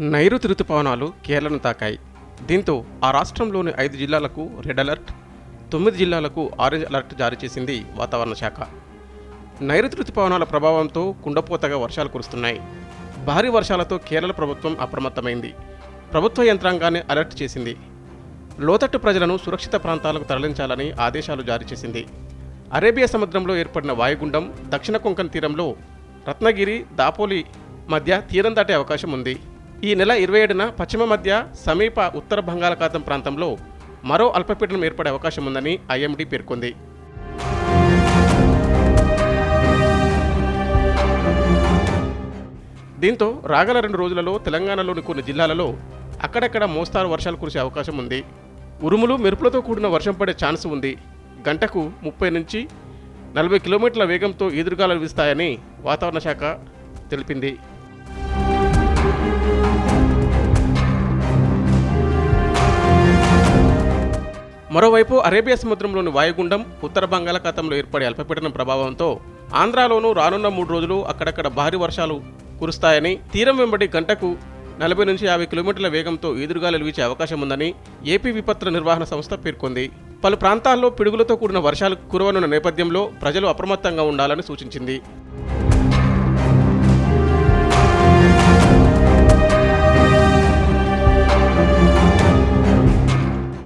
నైరుతి రుతుపవనాలు కేరళను తాకాయి. దీంతో ఆ రాష్ట్రంలోని ఐదు జిల్లాలకు రెడ్ అలర్ట్ తొమ్మిది జిల్లాలకు ఆరెంజ్ అలర్ట్ జారీ చేసింది వాతావరణ శాఖ. నైరుతి రుతుపవనాల ప్రభావంతో కుండపోతగా వర్షాలు కురుస్తున్నాయి. భారీ వర్షాలతో కేరళ ప్రభుత్వం అప్రమత్తమైంది. ప్రభుత్వ యంత్రాంగాన్ని అలర్ట్ చేసింది. లోతట్టు ప్రజలను సురక్షిత ప్రాంతాలకు తరలించాలని ఆదేశాలు జారీ చేసింది. అరేబియా సముద్రంలో ఏర్పడిన వాయుగుండం దక్షిణ కొంకణ తీరంలో రత్నగిరి దాపోలి మధ్య తీరం దాటే అవకాశం ఉంది. ఈ నెల ఇరవై ఏడున పశ్చిమ మధ్య సమీప ఉత్తర బంగాళాఖాతం ప్రాంతంలో మరో అల్పపీడనం ఏర్పడే అవకాశం ఉందని ఐఎండీ పేర్కొంది. దీంతో రాగల రెండు రోజులలో తెలంగాణలోని కొన్ని జిల్లాలలో అక్కడక్కడ మోస్తారు వర్షాలు కురిసే అవకాశం ఉంది. ఉరుములు మెరుపులతో కూడిన వర్షం పడే ఛాన్స్ ఉంది. గంటకు ముప్పై నుంచి నలభై కిలోమీటర్ల వేగంతో ఈదురుగాలు వీస్తాయని వాతావరణ శాఖ తెలిపింది. మరోవైపు అరేబియా సముద్రంలోని వాయుగుండం ఉత్తర బంగాళాఖాతంలో ఏర్పడే అల్పపీడనం ప్రభావంతో ఆంధ్రాలోనూ రానున్న మూడు రోజులు అక్కడక్కడ భారీ వర్షాలు కురుస్తాయని తీరం వెంబడి గంటకు నలభై నుంచి యాభై కిలోమీటర్ల వేగంతో ఈదురుగాలు వీచే అవకాశం ఉందని ఏపీ విపత్తుల నిర్వహణ సంస్థ పేర్కొంది. పలు ప్రాంతాల్లో పిడుగులతో కూడిన వర్షాలు కురవనున్న నేపథ్యంలో ప్రజలు అప్రమత్తంగా ఉండాలని సూచించింది.